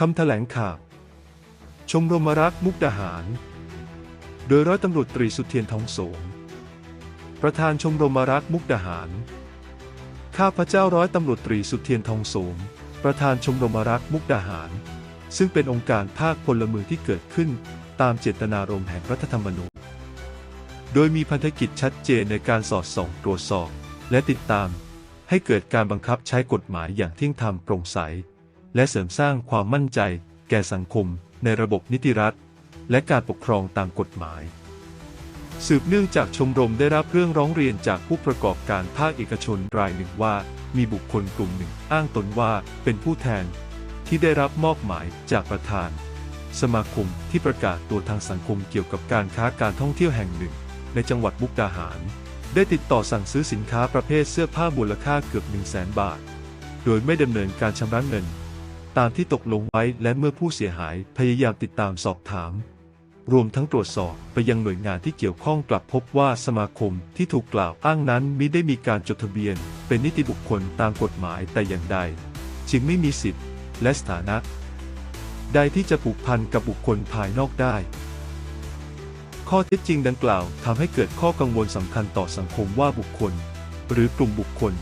คำแถลงข่าว ชมรมรักมุกดาหาร โดยร้อยตำรวจตรีสุเทียนทองโสม ประธานชมรมรักมุกดาหาร ข้าพเจ้าร้อยตำรวจตรีสุเทียนทองโสม ประธานชมรมรักมุกดาหาร ซึ่งเป็นองค์การภาคพลเมืองที่เกิดขึ้นตามเจตนารมณ์แห่งรัฐธรรมนูญ โดยมีพันธกิจชัดเจนในการสอดส่องตรวจสอบ และติดตาม ให้เกิดการบังคับใช้กฎหมายอย่างเที่ยงธรรมโปร่งใส และเสริมสร้างความมั่นใจ แก่สังคม ในระบบนิติรัฐ และการปกครองตามกฎหมาย สืบเนื่องจากชมรมได้รับเรื่องร้องเรียนจากผู้ประกอบการภาคเอกชนรายหนึ่งว่า มีบุคคลกลุ่มหนึ่งอ้างตนว่าเป็นผู้แทน ที่ได้รับมอบหมายจากประธาน สมาคมที่ประกาศตัวทางสังคมเกี่ยวกับการค้าการท่องเที่ยวแห่งหนึ่ง ในจังหวัดมุกดาหาร ได้ติดต่อสั่งซื้อสินค้าประเภทเสื้อผ้ามูลค่าเกือบ 1 0 0 0 0แบาท โดยไม่ดำเนินการชำระเงิน ตามที่ตกลงไว้และเมื่อผู้เสียหายพยายามติดตามสอบถาม รวมทั้งตรวจสอบไปยังหน่วยงานที่เกี่ยวข้องกลับพบว่าสมาคมที่ถูกกล่าวอ้างนั้นมิได้มีการจดทะเบียน เป็นนิติบุคคลตามกฎหมายแต่อย่างใด จึงไม่มีสิทธิ์ และสถานะใดที่จะผูกพันกับบุคคลภายนอกได้ ข้อเท็จจริงดังกล่าวทำให้เกิดข้อกังวลสำคัญต่อสังคมว่าบุคคล หรือกลุ่มบุคคล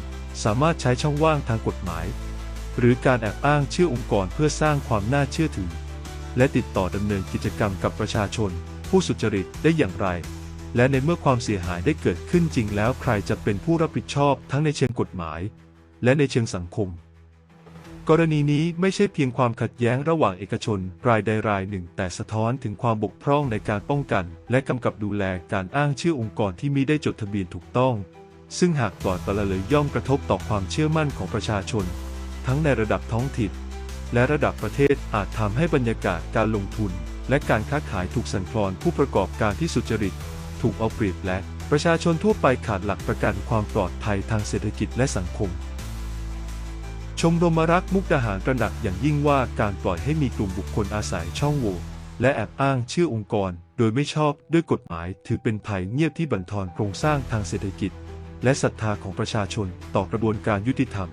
สามารถใช้ช่องว่างทางกฎหมาย หรือการแอบอ้างชื่อองค์กรเพื่อสร้างความน่าเชื่อถือ และติดต่อดำเนินกิจกรรมกับประชาชน ผู้สุจริตได้อย่างไร และในเมื่อความเสียหายได้เกิดขึ้นจริงแล้วใครจะเป็นผู้รับผิดชอบทั้งในเชิงกฎหมาย และในเชิงสังคม กรณีนี้ไม่ใช่เพียงความขัดแย้งระหว่างเอกชนรายใดรายหนึ่ง แต่สะท้อนถึงความบกพร่องในการป้องกัน และกำกับดูแลการอ้างชื่อองค์กรที่มิได้จดทะเบียนถูกต้องซึ่งหากปล่อยปละเลยย่อมกระทบต่อความเชื่อมั่นของประชาชน ทั้งในระดับท้องถิ่นและระดับประเทศอาจทำให้บรรยากาศการลงทุน และการค้าขายถูกสั่นคลอนผู้ประกอบการที่สุจริต ถูกเอาเปรียบและประชาชนทั่วไปขาดหลักประกันความปลอดภัยทางเศรษฐกิจและสังคม ชมรมรักมุกดาหารตระหนักอย่างยิ่งว่าการปล่อยให้มีกลุ่มบุคคลอาศัยช่องโหว่และแอบอ้างชื่อองค์กร โดยไม่ชอบด้วยกฎหมายถือเป็นภัยเงียบที่บั่นทอนโครงสร้างทางเศรษฐกิจ และศรัทธาของประชาชนต่อกระบวนการยุติธรรม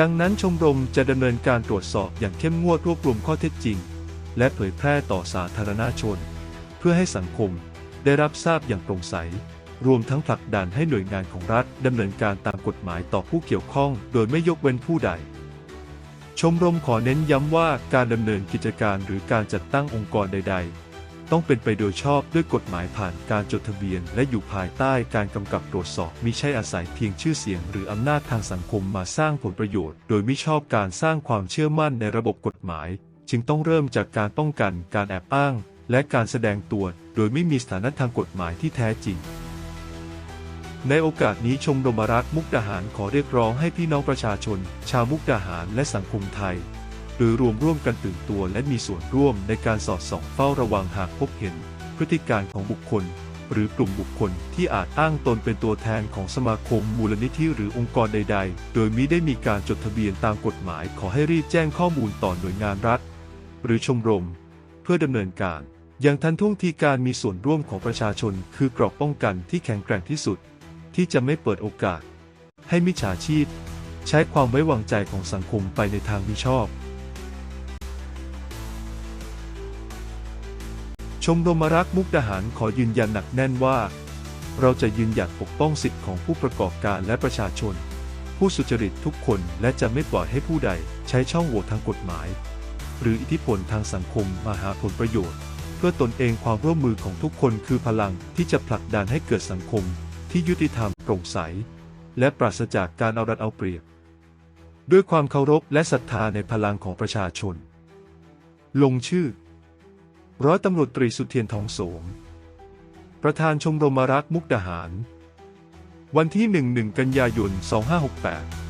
ดังนั้นชมรมจะดำเนินการตรวจสอบอย่างเข้มงวดรวบรวมข้อเท็จจริง และเผยแพร่ต่อสาธารณชน เพื่อให้สังคมได้รับทราบอย่างโปร่งใส รวมทั้งผลักดันให้หน่วยงานของรัฐดำเนินการตามกฎหมายต่อผู้เกี่ยวข้อง โดยไม่ยกเว้นผู้ใด ชมรมขอเน้นย้ำว่าการดำเนินกิจการหรือการจัดตั้งองค์กรใด ๆ ต้องเป็นไปโดยชอบด้วยกฎหมายผ่านการจดทะเบียน และอยู่ภายใต้การกำกับตรวจสอบมิใช่อาศัยเพียงชื่อเสียง หรืออำนาจทางสังคมมาสร้างผลประโยชน์ โดยไม่ชอบการสร้างความเชื่อมั่นในระบบกฎหมาย จึงต้องเริ่มจากการป้องกันการแอบอ้าง และการแสดงตัว โดยไม่มีสถานะทางกฎหมายที่แท้จริงในโอกาสนี้ชมรมรักมุกดาหารขอเรียกร้องให้พี่น้องประชาชน ชาวมุกดาหารและสังคมไทย โดยรวมร่วมกันตื่นตัวและมีส่วนร่วมในการสอดส่องเฝ้าระวังหากพบเห็น พฤติการของบุคคล หรือกลุ่มบุคคลที่อาจอ้างตนเป็นตัวแทนของสมาคมมูลนิธิหรือองค์กรใด ๆ โดยมิได้มีการจดทะเบียนตามกฎหมาย ขอให้รีบแจ้งข้อมูลต่อหน่วยงานรัฐ หรือชมรม เพื่อดำเนินการ อย่างทันท่วงทีการมีส่วนร่วมของประชาชน คือกรอบป้องกันที่แข็งแกร่งที่สุด ที่จะไม่เปิดโอกาส ให้มิจฉาชีพ ใช้ความไว้วางใจของสังคมไปในทางมิชอบ ชมรมรักมุกดาหารขอยืนยันหนักแน่นว่า เราจะยืนหยัดปกป้องสิทธิของผู้ประกอบการและประชาชน ผู้สุจริตทุกคนและจะไม่ปล่อยให้ผู้ใดใช้ช่องโหว่ทางกฎหมาย หรืออิทธิพลทางสังคมมาหาผลประโยชน์ เพื่อตนเองความร่วมมือของทุกคนคือพลังที่จะผลักดันให้เกิดสังคม ที่ยุติธรรมโปร่งใส และปราศจากการเอารัดเอาเปรียบ ด้วยความเคารพและศรัทธาในพลังของประชาชน ลงชื่อ ร้อยตำรวจตรีสุเทียนทองโสม ประธานชมรมรักมุกดาหาร วันที่ 11 กันยายน 2568